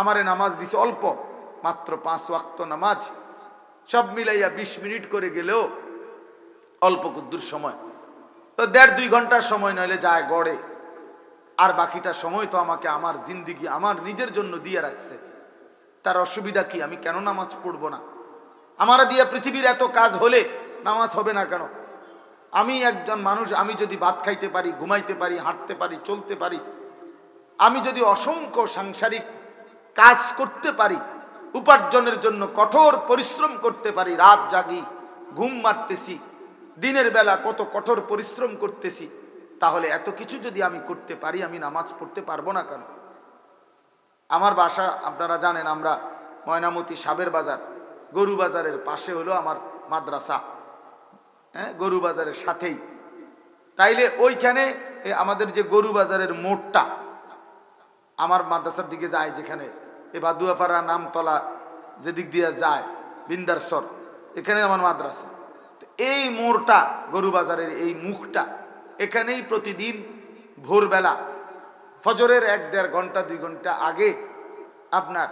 আমারে নামাজ দিছে অল্প, মাত্র পাঁচ ওয়াক্ত নামাজ। সব মিলাইয়া বিশ মিনিট করে গেলেও অল্প কুদ্দুর সময়। তো দেড় দুই ঘণ্টার সময় নইলে যায় গড়ে। আর বাকিটা সময় তো আমাকে আমার জিন্দিগি, আমার নিজের জন্য দিয়ে রাখছে। তার অসুবিধা কি? আমি কেন নামাজ পড়ব না? আমার দিয়ে পৃথিবীর এত কাজ হলে নামাজ হবে না কেন? আমি একজন মানুষ, আমি যদি ভাত খাইতে পারি, ঘুমাইতে পারি, হাঁটতে পারি, চলতে পারি, আমি যদি অসংখ্য সাংসারিক কাজ করতে পারি, উপার্জনের জন্য কঠোর পরিশ্রম করতে পারি, রাত জাগি, ঘুম মারতেছি, দিনের বেলা কত কঠোর পরিশ্রম করতেছি, তাহলে এত কিছু যদি আমি করতে পারি, আমি নামাজ পড়তে পারব না কেন? আমার বাসা, আপনারা জানেন আমরা ময়নামতি সাবের বাজার, গরু বাজারের পাশে হলো আমার মাদ্রাসা হ্যাঁ গরু বাজারের সাথেই। তাইলে ওইখানে আমাদের যে গরু বাজারের মোড়টা, আমার মাদ্রাসার দিকে যায় যেখানে এ বাদুয়াপাড়া নামতলা যেদিক দিয়ে যায়, বিন্দারসর, এখানে আমার মাদ্রাসা। এই মোড়টা গরু বাজারের এই মুখটা, এখানেই প্রতিদিন ভোরবেলা ফজরের এক দেড় ঘণ্টা, দুই ঘণ্টা আগে আপনার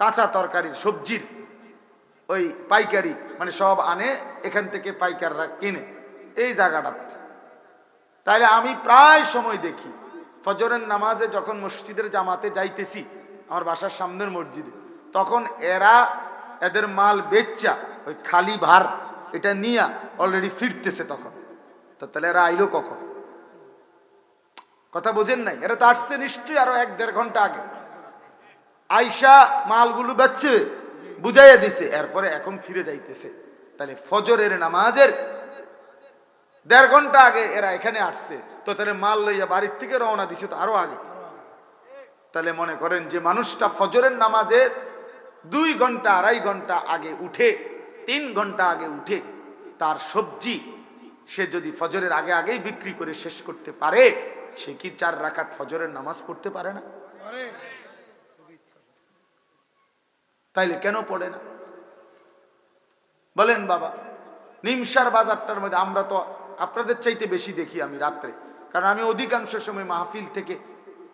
কাঁচা তরকারি সবজির ওই পাইকারি মানে সব আনে, এখান থেকে পাইকাররা কিনে। এই জায়গাটাতে। তাইলে আমি প্রায় সময় দেখি, ফজরের নামাজে যখন মসজিদের জামাতে যাইতেছি আমার বাসার সামনের মসজিদে। তখন এরা এদের মাল বেচ্চা ওই খালি ভার, এটা নিয়ে অলরেডি ফিরতেছে তখন। তো তাহলে এরা আইলো কখন? কথা বোঝেন নাই? এরা তো আসছে নিশ্চয়ই আরও এক দেড় ঘণ্টা আগে। আইসা মালগুলো বেচছে, বুঝাইয়া দিছে, এরপরে এখন ফিরে যাইতেছে। তাহলে ফজরের নামাজের দেড় ঘণ্টা আগে এরা এখানে আসছে। তো তাহলে মাল লইয়া বাড়ির থেকে রওনা দিছে তো আরও আগে। তাহলে মনে করেন যে মানুষটা ফজরের নামাজের দুই ঘণ্টা, আড়াই ঘণ্টা আগে উঠে, তিন ঘণ্টা আগে উঠে তার সবজি সে যদি ফজরের আগে আগেই বিক্রি করে শেষ করতে পারে, সে কি চার রাকাত ফজরের নামাজ পড়তে পারে না? তাইলে কেন পড়ে না? বলেন বাবা, নিমসার বাজারটার মধ্যে আমরা তো আপনাদের চাইতে বেশি দেখি আমি রাত্রে। কারণ আমি অধিকাংশ সময় মাহফিল থেকে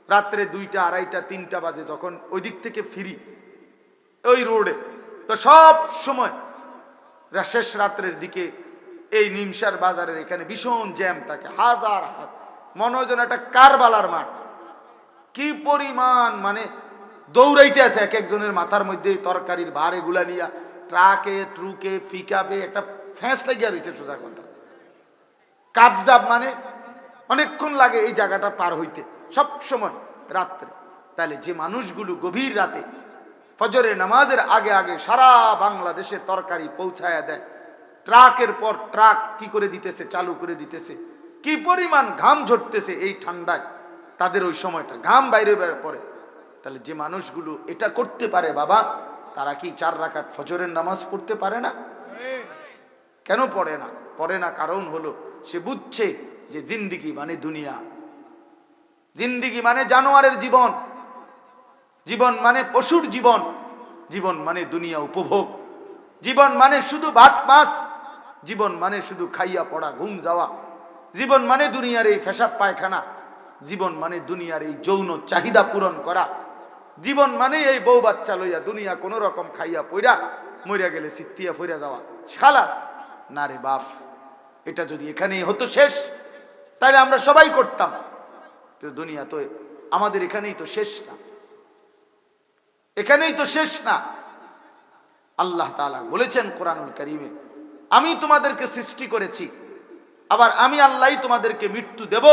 রাত্রে দুইটা, আড়াইটা, তিনটা বাজে যখন ওই দিক থেকে ফিরি, ওই রোডে, তো সব সময় শেষ রাত্রের দিকে এই নিমসার বাজারের এখানে ভীষণ জ্যাম থাকে, হাজার হাজার, মনে হয় যেন একটা কারবালার মাঠ। কি পরিমাণ মানে দৌড়াইতে আছে এক একজনের মাথার মধ্যে তরকারির ভার এগুলা নিয়া, ট্রাকে, ট্রুকে ফিকাপে একটা ফ্যাঁস লাগিয়া রয়েছে সোজা কথা। কাবজাব মানে অনেকক্ষণ লাগে এই জায়গাটা পার হইতে, সব সময়, রাত্রে। তাহলে যে মানুষগুলো গভীর রাতে ফজরে নামাজের আগে আগে সারা বাংলাদেশে তরকারি পৌঁছায়া দেয়, ট্রাকের পর ট্রাক কি করে দিতেছে, চালু করে দিতেছে, কি পরিমাণ ঘাম ঝরতেছে এই ঠান্ডায়, তাদের ওই সময়টা ঘাম বাইরে বের পড়ে তাহলে যে মানুষগুলো এটা করতে পারে বাবা, তারা কি চার রাকাত ফজরের নামাজ পড়তে পারে না? কেন পড়ে না? পড়ে না কারণ হলো সে বুঝছে যে জিন্দিগি মানে দুনিয়া। জিন্দিগি মানে জানোয়ারের জীবন। জীবন মানে পশুর জীবন। জীবন মানে দুনিয়া উপভোগ। জীবন মানে শুধু ভাত, মাছ। জীবন মানে শুধু খাইয়া পড়া, ঘুম যাওয়া। জীবন মানে দুনিয়ার এই ফেসাব পায়খানা। জীবন মানে দুনিয়ার এই যৌন চাহিদা পূরণ করা। জীবন মানে এই বউ বাচ্চা লইয়া দুনিয়া কোনো রকম খাইয়া পইরা মরিয়া গেলে সিত্তিয়া ফইরা যাওয়া। খালাস না রে বাপ, এটা যদি এখানেই হতো শেষ। তাহলে আমরা সবাই করতাম। দুনিয়া তো আমাদের এখানেই তো শেষ না। এখানেই তো শেষ না। আল্লাহ তাআলা বলেছেন কোরআনুল করিমে, আমি তোমাদেরকে সৃষ্টি করেছি, আবার আমি আল্লাহই তোমাদেরকে মৃত্যু দেব,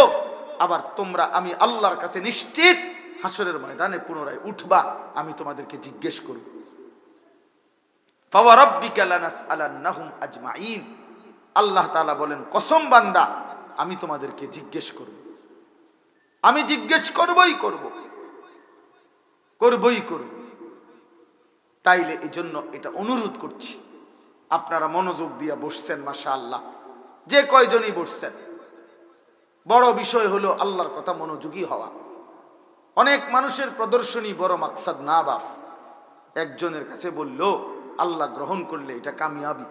আবার তোমরা আমি আল্লাহর কাছে নিশ্চিত হাসরের ময়দানে পুনরায় উঠবা, আমি তোমাদেরকে জিজ্ঞেস করব। আল্লাহ তাআলা বলেন, কসম বান্দা আমি তোমাদেরকে জিজ্ঞেস করব। আমি জিজ্ঞেস করবই করব। করবই করব। তাইলে এই জন্য এটা অনুরোধ করছি। আপনারা মনোযোগ দিয়ে বসছেন মাসা আল্লাহ যে কয়জনই বসছেন। বড় বিষয় হলো আল্লাহর কথা মনোযোগী হওয়া। অনেক মানুষের প্রদর্শনী বড় মাকসাদ না বাফ। একজনের কাছে বলল, আল্লাহ গ্রহণ করলে এটা কামিয়াবি।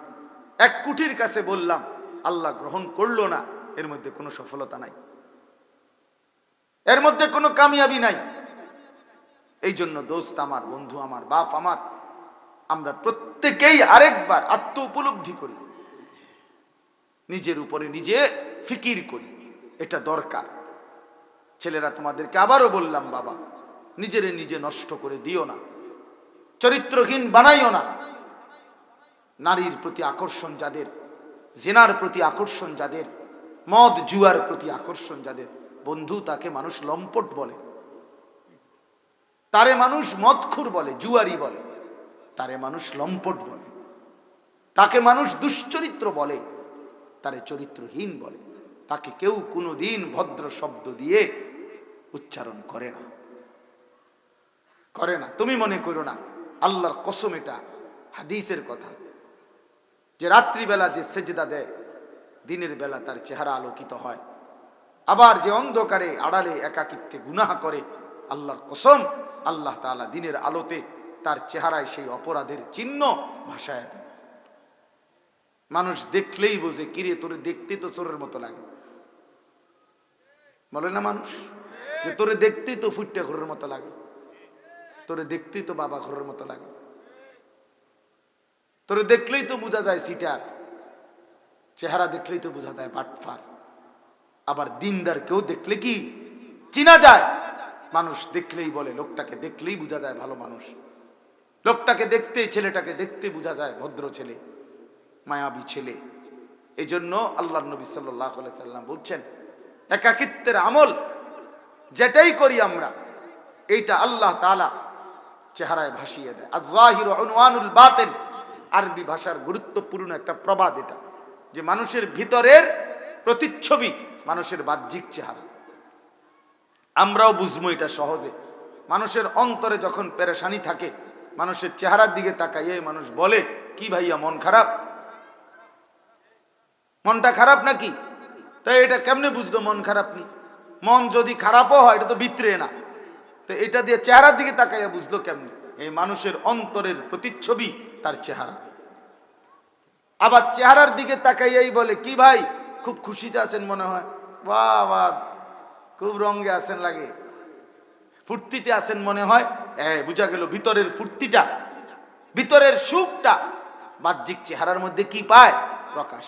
এক কুটির কাছে বললাম, আল্লাহ গ্রহণ করল না। এর মধ্যে কোনো সফলতা নাই। এর মধ্যে কোনো কামিয়াবি নাই। এই জন্য দোস্ত আমার, বন্ধু আমার, বাপ আমার, আমরা প্রত্যেকেই আরেকবার আত্ম উপলব্ধি করি। নিজের উপরে নিজে ফিকির করি। এটা দরকার। ছেলেরা তোমাদেরকে আবারও বললাম, বাবা, নিজেরে নিজে নষ্ট করে দিও না। চরিত্রহীন বানাইও না। নারীর প্রতি আকর্ষণ যাদের, জেনার প্রতি আকর্ষণ যাদের মদ জুয়ার প্রতি আকর্ষণ যাদের। বন্ধু তাকে মানুষ লম্পট বলে। তারে মানুষ মদখুর বলে, জুয়ারি বলে। তারে মানুষ লম্পট বলে। তাকে মানুষ দুশ্চরিত্র বলে। তারে চরিত্রহীন বলে। তাকে কেউ কোনো দিন ভদ্র শব্দ দিয়ে উচ্চারণ করে না। করে না। তুমি মনে করো না, আল্লাহর কসম এটা, হাদিসের কথা। যে রাত্রিবেলা যে সেজদা দেয় দিনের বেলা তার চেহারা আলোকিত হয়। আবার যে অন্ধকারে আড়ালে একাকিত্বে গুনাহ করে, আল্লাহর কসম, আল্লাহ তাআলা দিনের আলোতে তার চেহারায় সেই অপরাধের চিহ্ন ভাসায় দেয় মানুষ দেখলেই বোঝে, কিরে, তোরে দেখতে তো চোরের মতো লাগে। বলে না মানুষ? যে তোরে দেখতেই তো ফুটটা ঘরের মতো লাগে। তোরে দেখতেই তো বাবা ঘরের মতো লাগে। তোরে দেখলেই তো বোঝা যায়, সিটার। চেহারা দেখলেই তো বোঝা যায় বাটফার আবার দিনদার কেউ দেখলে কি? চিনা যায়। মানুষ দেখলেই বলে, লোকটাকে দেখলেই বোঝা যায় ভালো মানুষ। লোকটাকে দেখতে ছেলেটাকে দেখতে বোঝা যায় ভদ্র ছেলে, মায়াবী ছেলে। এই জন্য আল্লাহ নবী সাল্লাহ সাল্লাম বলছেন, একাকিত্বের আমল যেটাই করি আমরা, এইটা আল্লাহ তালা চেহারায় ভাসিয়ে দেয়। আজওয়াহির অনুয়ানুল বাতেন। আরবি ভাষার গুরুত্বপূর্ণ একটা প্রবাদ এটা। যে মানুষের ভিতরের প্রতিচ্ছবি মানুষের বাহ্যিক চেহারা। আমরাও বুঝব এটা সহজে। মানুষের অন্তরে যখন পেরেশানি থাকে, মানুষের চেহারার দিকে তাকাইয়ে মানুষ বলে, কি ভাইয়া, মন খারাপ? মনটা খারাপ নাকি? তাই এটা কেমনে বুঝতো মন খারাপ নি? মন যদি খারাপও হয়, এটা তো বিত্রে না। তো এটা দিয়ে চেহারার দিকে তাকাইয়া বুঝলো কেমনে? এই মানুষের অন্তরের প্রতিচ্ছবি তার চেহারা। আবার চেহারার দিকে তাকাইয়াই বলে, কি ভাই? খুব খুশিতে আছেন মনে হয়? বাহ বাহ, খুব রঙে আছেন লাগে। ফুর্তিতে আছেন মনে হয়? হ্যাঁ বুঝা গেল, ভিতরের ফুর্তিটা, ভিতরের সুখটা বাহ্যিক চেহারার মধ্যে কি পায়? প্রকাশ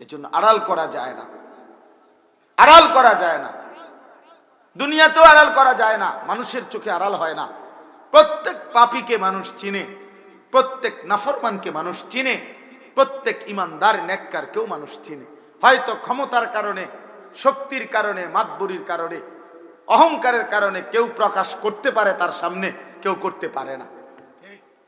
এজন্য আড়াল করা যায় না। আড়াল করা যায় না। দুনিয়াতেও আড়াল করা যায় না। মানুষের চোখে আড়াল হয় না। প্রত্যেক পাপীকে মানুষ চিনে, প্রত্যেক নাফরমানকে মানুষ চিনে প্রত্যেক ইমানদার, নেককার কেউ মানুষ চিনে। হয়তো ক্ষমতার কারণে, শক্তির কারণে, মাতবুরির কারণে, অহংকারের কারণে কেউ প্রকাশ করতে পারে তার সামনে, কেউ করতে পারে না।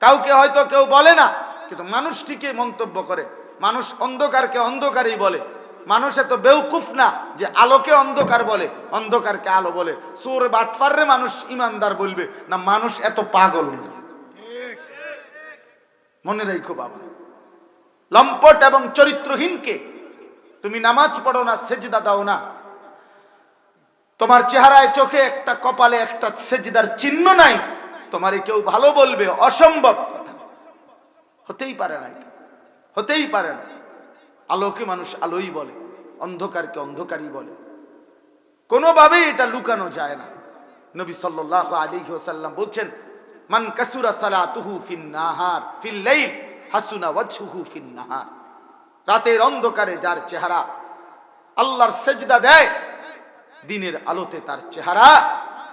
কাউকে হয়তো কেউ বলে না, কিন্তু মানুষ ঠিকই মন্তব্য করে। মানুষ অন্ধকারকে অন্ধকারই বলে। মানুষ এত বেউকুফ না যে আলোকে অন্ধকার বলে, অন্ধকারকে আলো বলে। সুর বাটফাররে মানুষ ইমানদার বলবে, না মানুষ এত পাগল না। মনে রাখো বাবা। লম্পট এবং চরিত্রহীনকে তুমি নামাজ পড়ো না, সেজদা দাও না। তোমার চেহারায়, চোখে একটা, কপালে একটা সেজদার চিহ্ন নাই। তোমারে কেউ ভালো বলবে, অসম্ভব কথা। হতেই পারে না হতেই পারে না আলোকে মানুষ আলোই বলে, অন্ধকারকে অন্ধকারই বলে। কোনোভাবেই এটা লুকানো যায় না। নবী সাল্লাহ আলী ওসাল্লাম বলছেন, মান কাসুরা সালাতুহু ফিন নাহার, ফিল লাইল। হাসুনা ওয়াজহুহু রাতের অন্ধকারে যার চেহারা, আল্লাহর সেজদা দেয়, দিনের আলোতে তার চেহারা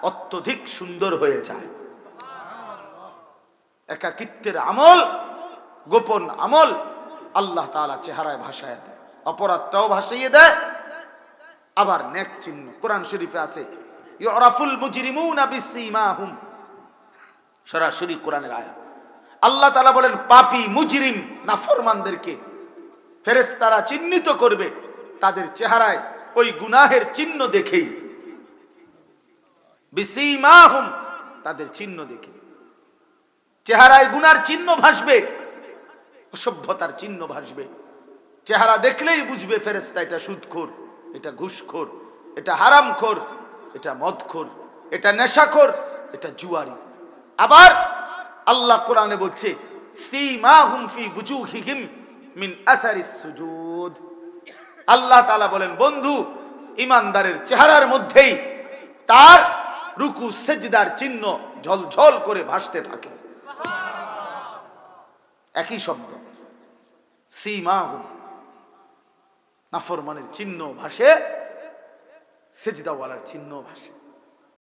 অত্যধিক সুন্দর হয়ে যায়। একাকিত্বের আমল, গোপন আমল আল্লাহ তাআলা চেহারায় ভাসায় দেয়, অপরাধটাও ভাসাইয়ে দেয়। আবার নেক চিহ্ন, কোরআন শরীফে আছে, ইউরাফুল মুজরিমুনা বিসীমাহুম। সরাসরি কোরআনের আয়া আল্লাহ তালা বলেন, পাপী, মুজরিম, নাফরমানদেরকে ফেরেশতারা চিহ্নিত করবে তাদের চেহারায় ওই গুনাহের চিহ্ন দেখেই। তাদের চিহ্ন দেখে। চেহারায় গুনার চিহ্ন ভাসবে, অসভ্যতার চিহ্ন ভাসবে। চেহারা দেখলেই বুঝবে ফেরেস্তা এটা সুদখোর, এটা ঘুষখোর, এটা হারামখোর, এটা মদখোর, এটা নেশাখোর, এটা জুয়ারি। আবার আল্লাহ কোরআনে বলছে সুজুদ। আল্লাহ তালা বলেন, বন্ধু ইমানদারের চেহারার মধ্যেই তার রুকু, সেজদার চিহ্ন ঝলঝল করে ভাসতে থাকে। একই শব্দ, সিমাহুম। নাফরমানের চিহ্ন ভাসে, সেজদাওয়ালার চিহ্ন ভাসে।